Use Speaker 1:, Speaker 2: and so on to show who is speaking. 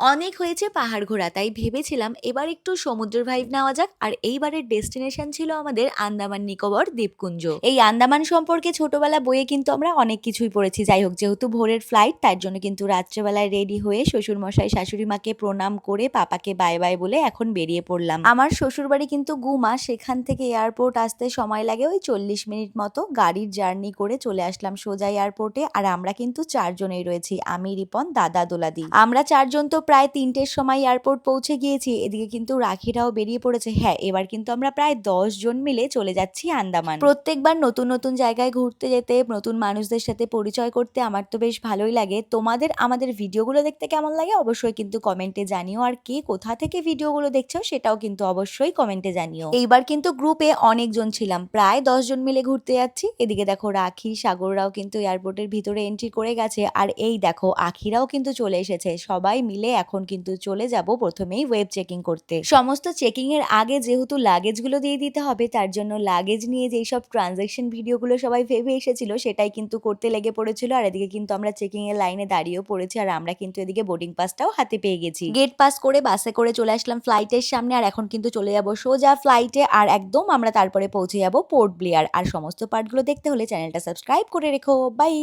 Speaker 1: অনেক হয়েছে পাহাড় ঘোরা, তাই ভেবেছিলাম এবার একটু সমুদ্রের ভাইব নেওয়া যাক। আর এইবারের ডেস্টিনেশন ছিল আমাদের আন্দামান নিকোবর দ্বীপপুঞ্জ। এই আন্দামান সম্পর্কে ছোটবেলা বইয়ে কিন্তু আমরা অনেক কিছুই পড়েছি। যাই হোক, যেহেতু ভোরের ফ্লাইট তার জন্য কিন্তু রাত্রেবেলায় রেডি হয়ে শ্বশুর মশাই শাশুড়ি মাকে প্রণাম করে পাপাকে বাই বাই বলে এখন বেরিয়ে পড়লাম। আমার শ্বশুর বাড়ি কিন্তু গুমা, সেখান থেকে এয়ারপোর্ট আসতে সময় লাগে ওই চল্লিশ মিনিট মতো গাড়ির জার্নি করে চলে আসলাম সোজা এয়ারপোর্টে আর আমরা কিন্তু চারজনেই রয়েছি, আমি, রিপন, দাদা, দোলাদি। আমরা চারজন তো প্রায় তিনটের সময় এয়ারপোর্ট পৌঁছে গিয়েছি। এদিকে কিন্তু রাখিরাও বেরিয়ে পড়েছে। হ্যাঁ এবার কিন্তু আমরা প্রায় দশ জন মিলে চলে যাচ্ছি আন্দামান। প্রত্যেকবার নতুন নতুন জায়গায় ঘুরতে যেতে, নতুন মানুষদের সাথে পরিচয় করতে আমার তো বেশ ভালোই লাগে। তোমাদের, আমাদের ভিডিওগুলো দেখতে কেমন লাগে অবশ্যই কিন্তু কমেন্টে জানিও। আর কে কোথা থেকে ভিডিওগুলো দেখছ সেটাও কিন্তু অবশ্যই কমেন্টে জানিও। এইবার কিন্তু গ্রুপে অনেকজন ছিলাম। প্রায় দশ জন মিলে ঘুরতে যাচ্ছি। এদিকে দেখো রাখি, সাগররাও কিন্তু এয়ারপোর্টের ভিতরে এন্ট্রি করে গেছে। আর এই দেখো, আখিরাও কিন্তু চলে এসেছে। সবাই মিলে এখন কিন্তু চলে যাব প্রথমেই ওয়েব চেকিং করতে। সমস্ত চেকিং এর আগে যেহেতু লাগেজগুলো দিয়ে দিতে হবে, তার জন্য লাগেজ নিয়ে যেই সব ট্রানজ্যাকশন ভিডিওগুলো সবাই ভেবে এসেছিল, সেটাই কিন্তু করতে লেগে পড়েছিল। আর এদিকে কিন্তু আমরা চেকিং এর লাইনে দাঁড়িয়েও পড়েছি, আর আমরা কিন্তু এদিকে বোর্ডিং পাসটাও হাতে পেয়ে গেছি। গেট পাস করে বাসে করে চলে আসলাম ফ্লাইটের সামনে, আর এখন কিন্তু চলে যাব সোজা ফ্লাইটে আর একদম আমরা তারপরে পৌঁছে যাব পোর্ট ব্লেয়ার আর সমস্ত পার্টগুলো দেখতে হলে চ্যানেলটা সাবস্ক্রাইব করে রেখো। বাই